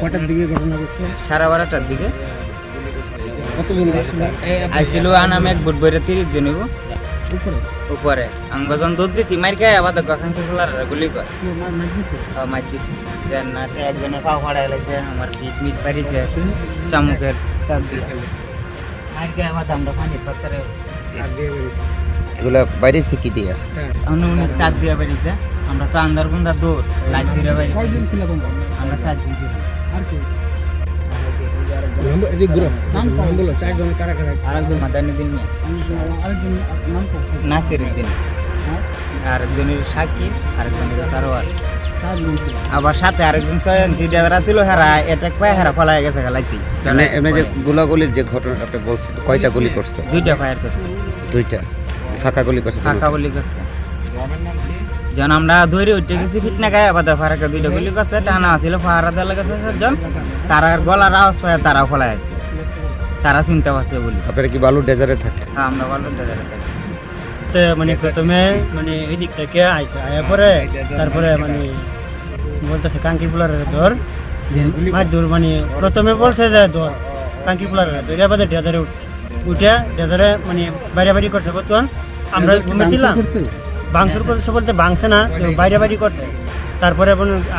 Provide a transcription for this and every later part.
কটার দিকে ঘটনা ঘটছে? সাড়ে বারোটার দিকে। কতজন আসছিল আইছিল আনাম এক বুট বইরে তিরিশ জন হইব। উপরে? উপরে। আঙ্গজন দুধ দিছি মার খাই আবার এখন কি গুলি কর। মার দিছে? দেন একজনের পাও ফাড়াই লাগছে আমার পিঠ মিট পারিছে। চামুকের তার দিয়ে। মার খাই আবার আমরা পানি পাত্রে এগুলা বাইরে দিয়া? হ্যাঁ। তার দিয়ে আমরা তো আন্দার গুন্ডা দৌড় লাইট দিয়ে বাড়ি হ্যাঁ সারোয়ার আবার সাথে আরেকজন ছিল হেরা গেছে মানে যে গুলাগুলির যে ঘটনাটা কয়টা গুলি করছে দুইটা করছে দুইটা ফাঁকা গুলি করছে ফাঁকা গুলি করছে যখন আমরা ধরে উঠে গেছি ফিট না গায়ে আবার ফারাকে দুইটা গুলি করছে টানা আছিল ফাহারা দেওয়া গেছে সাতজন। তারা গলার আওয়াজ পায় তারাও ফলাই আছে। তারা চিন্তা পারছে বলি। আপনারা কি বালু ডেজারে থাকে? হ্যাঁ আমরা ভালো ডেজারে থাকি। তো মানে প্রথমে মানে এই দিক থেকে আইসে আয়া পরে তারপরে মানে বলতেছে কাঙ্কি পুলারের ধর মাছ ধর মানে প্রথমে বলছে যে ধর কাঙ্কি পুলারের ধরে বাদে ডেজারে উঠছে। উঠে ডেজারে মানে বাইরে বাড়ি করছে বর্তমান। আমরা ঘুমেছিলাম। বাংসুর করছে বলতে বাংছে না বাইরে বাইরে করছে। তারপরে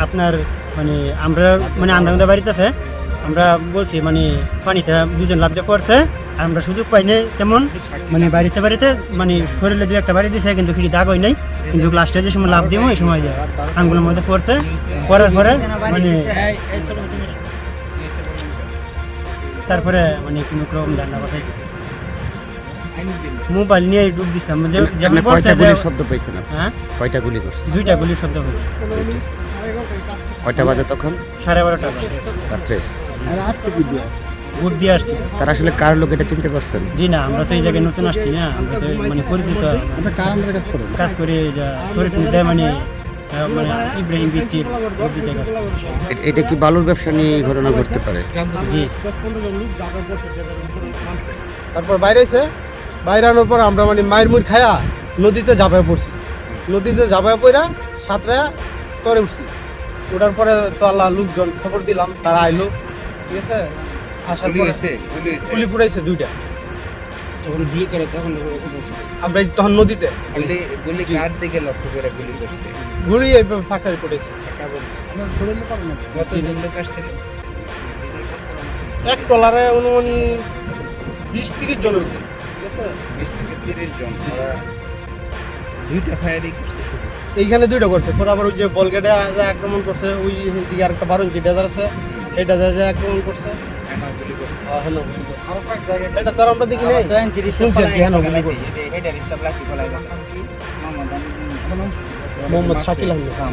আপনার- মানে আমরা মানে আন্দা বাড়িতে আছে। আমরা বলছি মানে পানিতে দুজন লাভ করছে আমরা সুযোগ পাইনি তেমন। মানে বাড়িতে বাড়িতে মানে শরীরে দু একটা বাড়ি দিছে, কিন্তু কিছু দাগ হয় নাই। কিন্তু লাস্টে যে সময় লাভ দিব ওই সময় যে আঙ্গুলের মধ্যে পড়ছে। পড়ার পরে মানে তারপরে মানে কোনো রকম জান্না বাসাই মোবাইল নিয়ে ডুব দিছিলাম যে যেমন আপনি কয়টা গুলির শব্দ আপনি? হ্যাঁ? কয়টা গুলি করছে দুইটা গুলির শব্দ হয়েছে কয়টা বাজে তখন? সাড়ে বারোটা বাজে। রাত্রে আর আসছে কি দিয়া? ভোট দিয়ে আসছি। তারা আসলে কার লোক এটা চিনতে পারছেন? জি না আমরা তো এই জায়গায় নতুন আসছি না। আমরা তো মানে পরিচিত। আপনি কার আন্ডারে কাজ করেন কাজ করি শরীর নিতে মানে মানে ইব্রাহিম বিচির ভোট দিতে কাজ করি। এটা কি বালুর ব্যবসা নিয়ে এই ঘটনা ঘটতে পারে? জি। তারপর বাইরে হয়েছে বাইরে আনার পর আমরা মানে মায়ের মুড় খায়া নদীতে ঝাঁপায় পড়ছি। নদীতে ঝাঁপায় পড়া সাঁতরা তরে উঠছি। ওঠার পরে তো আল্লাহ লোকজন খবর দিলাম তারা আইলো ঠিক আছে? আসার পরে গুলি পুড়াইছে দুইটা। যখন গুলি করে তখন আমরা তখন নদীতে। গুলি গুলি কার দিকে লক্ষ্য করে গুলি করছে? ঘুরি এই ফাঁকা পড়েছে এক টলারে অনুমানিক বিশ তিরিশ জন হইতো, ঠিক আছে বিশ থেকে তিরিশ জন দুইটা ফায়ারিং এইখানে দুইটা করছে। পরে আবার ওই যে বলগেটে যে আক্রমণ করছে ওই দিকে আরেকটা বারো ইঞ্চি ডেজার আছে এটা যে আক্রমণ করছে। এটা তো আমরা দেখি নাই। হ্যাঁ, গেছে মোহাম্মদ শাকিল আহমেদ। হ্যাঁ,